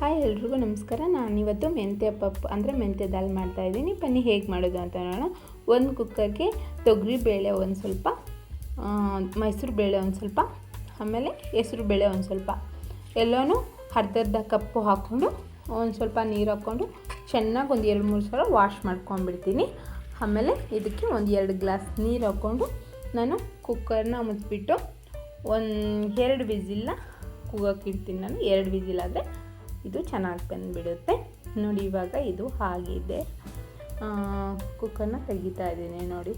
Hi ಎಲ್ರಿಗೂ ನಮಸ್ಕಾರ. ನಾನು ಇವತ್ತು ಮೆಂತ್ಯ ಪಪ್ಪು ಅಂದರೆ ಮೆಂತ್ಯ ದಾಲ್ ಮಾಡ್ತಾಯಿದ್ದೀನಿ ಬನ್ನಿ ಹೇಗೆ ಮಾಡೋದು ಅಂತ ನೋಡೋಣ. ಒಂದು ಕುಕ್ಕರ್ಗೆ ತೊಗರಿ ಬೇಳೆ ಒಂದು ಸ್ವಲ್ಪ ಮೈಸೂರು ಬೇಳೆ ಒಂದು ಸ್ವಲ್ಪ, ಆಮೇಲೆ ಹೆಸರು ಬೇಳೆ ಒಂದು ಸ್ವಲ್ಪ. ಎಲ್ಲನೂ ಅರ್ಧರ್ಧ ಕಪ್ಪು ಹಾಕ್ಕೊಂಡು, ಒಂದು ಸ್ವಲ್ಪ ನೀರು ಹಾಕ್ಕೊಂಡು ಚೆನ್ನಾಗಿ ಒಂದು ಎರಡು ಮೂರು ಸಲ ವಾಶ್ ಮಾಡ್ಕೊಂಡ್ಬಿಡ್ತೀನಿ. ಆಮೇಲೆ ಇದಕ್ಕೆ ಒಂದು ಎರಡು ಗ್ಲಾಸ್ ನೀರು ಹಾಕ್ಕೊಂಡು ನಾನು ಕುಕ್ಕರ್ನ ಮುಚ್ಚಿಬಿಟ್ಟು ಒಂದು ಎರಡು ವಿಸಿಲ್ನ ಇಡ್ತೀನಿ ನಾನು. ಎರಡು ವಿಸಿಲ್ ಆದರೆ ಇದು ಚೆನ್ನಾಗಿ ಬಂದುಬಿಡುತ್ತೆ. ನೋಡಿ, ಇವಾಗ ಇದು ಆಗಿದೆ ಕುಕ್ಕರ್ನ ತೆಗಿತಾ ಇದ್ದೀನಿ ನೋಡಿ.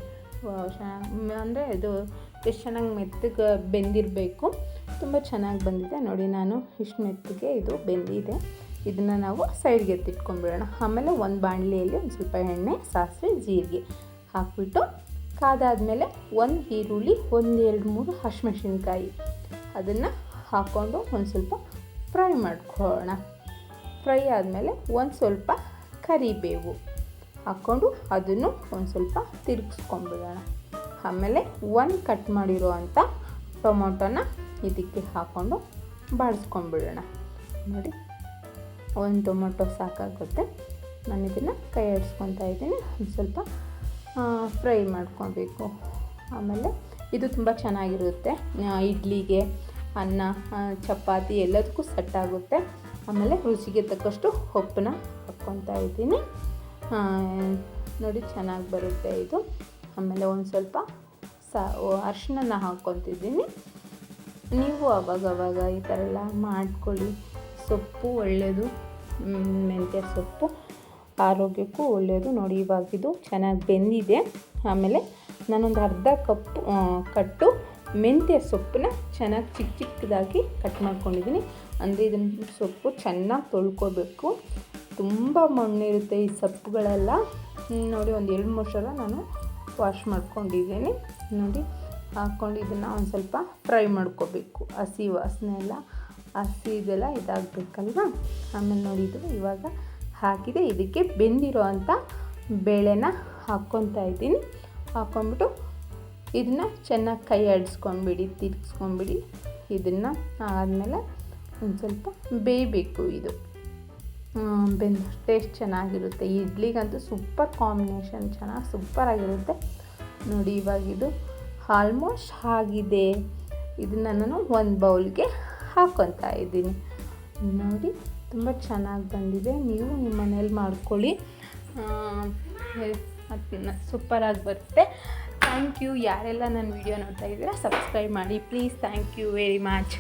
ಅಂದರೆ ಇದು ಎಷ್ಟು ಚೆನ್ನಾಗಿ ಮೆತ್ತಗೆ ಬೆಂದಿರಬೇಕು. ತುಂಬ ಚೆನ್ನಾಗಿ ಬಂದಿದೆ. ನೋಡಿ, ನಾನು ಇಷ್ಟು ಮೆತ್ತಗೆ ಇದು ಬೆಂದಿದೆ. ಇದನ್ನು ನಾವು ಸೈಡ್ಗೆ ಎತ್ತಿಟ್ಕೊಂಡ್ಬಿಡೋಣ. ಆಮೇಲೆ ಒಂದು ಬಾಣಲಿಯಲ್ಲಿ ಒಂದು ಸ್ವಲ್ಪ ಎಣ್ಣೆ, ಸಾಸಿವೆ, ಜೀರಿಗೆ ಹಾಕ್ಬಿಟ್ಟು ಕಾದಾದಮೇಲೆ ಒಂದು ಈರುಳ್ಳಿ, ಒಂದು ಎರಡು ಮೂರು ಹಸಿಮೆಣ್ಸಿನ್ಕಾಯಿ. ಅದನ್ನು ಹಾಕ್ಕೊಂಡು ಒಂದು ಸ್ವಲ್ಪ ಫ್ರೈ ಮಾಡ್ಕೊಳ್ಳೋಣ. ಫ್ರೈ ಆದಮೇಲೆ ಒಂದು ಸ್ವಲ್ಪ ಕರಿಬೇವು ಹಾಕ್ಕೊಂಡು ಅದನ್ನು ಒಂದು ಸ್ವಲ್ಪ ತಿರುಗಿಸ್ಕೊಂಡ್ಬಿಡೋಣ ಆಮೇಲೆ ಒಂದು ಕಟ್ ಮಾಡಿರೋ ಅಂಥ ಟೊಮೊಟೊನ ಇದಕ್ಕೆ ಹಾಕ್ಕೊಂಡು ಬಾಡಿಸ್ಕೊಂಡ್ಬಿಡೋಣ ನೋಡಿ, ಒಂದು ಟೊಮೊಟೊ ಸಾಕಾಗುತ್ತೆ. ನಾನು ಇದನ್ನು ಕೈ ಇದ್ದೀನಿ. ಒಂದು ಸ್ವಲ್ಪ ಫ್ರೈ ಮಾಡ್ಕೊಬೇಕು. ಆಮೇಲೆ ಇದು ತುಂಬ ಚೆನ್ನಾಗಿರುತ್ತೆ ಇಡ್ಲಿಗೆ. ಅನ್ನ ಚಪಾತಿ ಎಲ್ಲದಕ್ಕೂ ಸೆಟ್ ಆಗುತ್ತೆ. ಆಮೇಲೆ ರುಚಿಗೆ ತಕ್ಕಷ್ಟು ಉಪ್ಪನ್ನ ಹಾಕ್ಕೊತಾ ಇದ್ದೀನಿ. ನೋಡಿ ಚೆನ್ನಾಗಿ ಬರುತ್ತೆ ಇದು. ಆಮೇಲೆ ಒಂದು ಸ್ವಲ್ಪ ಸಾ ಅರ್ಶಿನ ಹಾಕ್ಕೊತಿದ್ದೀನಿ ನೀವು ಅವಾಗವಾಗ ಈ ಥರ ಎಲ್ಲ ಮಾಡ್ಕೊಳ್ಳಿ. ಸೊಪ್ಪು ಒಳ್ಳೆಯದು ಮೆಂತ್ಯ ಸೊಪ್ಪು ಆರೋಗ್ಯಕ್ಕೂ ಒಳ್ಳೆಯದು ನೋಡಿ ಇವಾಗಿದು ಚೆನ್ನಾಗಿ ಬೆಂದಿದೆ. ಆಮೇಲೆ ನಾನೊಂದು ಅರ್ಧ ಕಪ್ಪು ಕಟ್ಟು ಮೆಂತ್ಯ ಸೊಪ್ಪನ್ನ ಚೆನ್ನಾಗಿ ಚಿಕ್ಕ ಚಿಕ್ಕದಾಗಿ ಕಟ್ ಮಾಡ್ಕೊಂಡಿದ್ದೀನಿ ಅಂದರೆ ಇದನ್ನು ಸೊಪ್ಪು ಚೆನ್ನಾಗಿ ತೊಳ್ಕೊಬೇಕು. ತುಂಬ ಮಣ್ಣಿರುತ್ತೆ ಈ ಸೊಪ್ಪುಗಳೆಲ್ಲ. ನೋಡಿ ಒಂದು ಎರಡು ಮೂರು ಸಲ ನಾನು ವಾಶ್ ಮಾಡ್ಕೊಂಡಿದ್ದೀನಿ ನೋಡಿ ಹಾಕ್ಕೊಂಡು ಇದನ್ನು ಒಂದು ಸ್ವಲ್ಪ ಫ್ರೈ ಮಾಡ್ಕೋಬೇಕು. ಹಸಿ ವಾಸನೆ ಎಲ್ಲ, ಹಸಿ ಇದೆಲ್ಲ ಇದಾಗಬೇಕಲ್ವ? ಆಮೇಲೆ ನೋಡಿದ್ರು ಇವಾಗ ಹಾಕಿದೆ. ಇದಕ್ಕೆ ಬೆಂದಿರೋ ಅಂಥ ಬೇಳೆನ ಹಾಕ್ಕೊತಾ ಇದ್ದೀನಿ. ಹಾಕ್ಕೊಂಬಿಟ್ಟು ಇದನ್ನ ಚೆನ್ನಾಗಿ ಕೈ ಆಡಿಸ್ಕೊಂಬಿಡಿ, ತಿರ್ಗಿಸ್ಕೊಂಬಿಡಿ. ಇದನ್ನು ಆದಮೇಲೆ ಒಂದು ಸ್ವಲ್ಪ ಬೇಯಬೇಕು ಇದು. ಬೆಂದ ಟೇಸ್ಟ್ ಚೆನ್ನಾಗಿರುತ್ತೆ. ಇಡ್ಲಿಗಂತೂ ಸೂಪರ್ ಕಾಂಬಿನೇಷನ್ ಚೆನ್ನಾಗಿ ಸೂಪರಾಗಿರುತ್ತೆ ನೋಡಿ, ಇವಾಗ ಇದು ಆಲ್ಮೋಸ್ಟ್ ಆಗಿದೆ. ಇದನ್ನು ನಾನು ಒಂದು ಬೌಲ್ಗೆ ಹಾಕ್ಕೊತಾ ಇದ್ದೀನಿ. ನೋಡಿ, ತುಂಬ ಚೆನ್ನಾಗಿ ಬಂದಿದೆ. ನೀವು ನಿಮ್ಮ ಮನೇಲಿ ಮಾಡ್ಕೊಳ್ಳಿ. ಸೂಪರಾಗಿ ಬರುತ್ತೆ. ಥ್ಯಾಂಕ್ ಯು ಯಾರೆಲ್ಲ ನನ್ನ ವಿಡಿಯೋ ನೋಡ್ತಾ ಇದ್ದೀರಾ ಸಬ್ಸ್ಕ್ರೈಬ್ ಮಾಡಿ. Please thank you very much.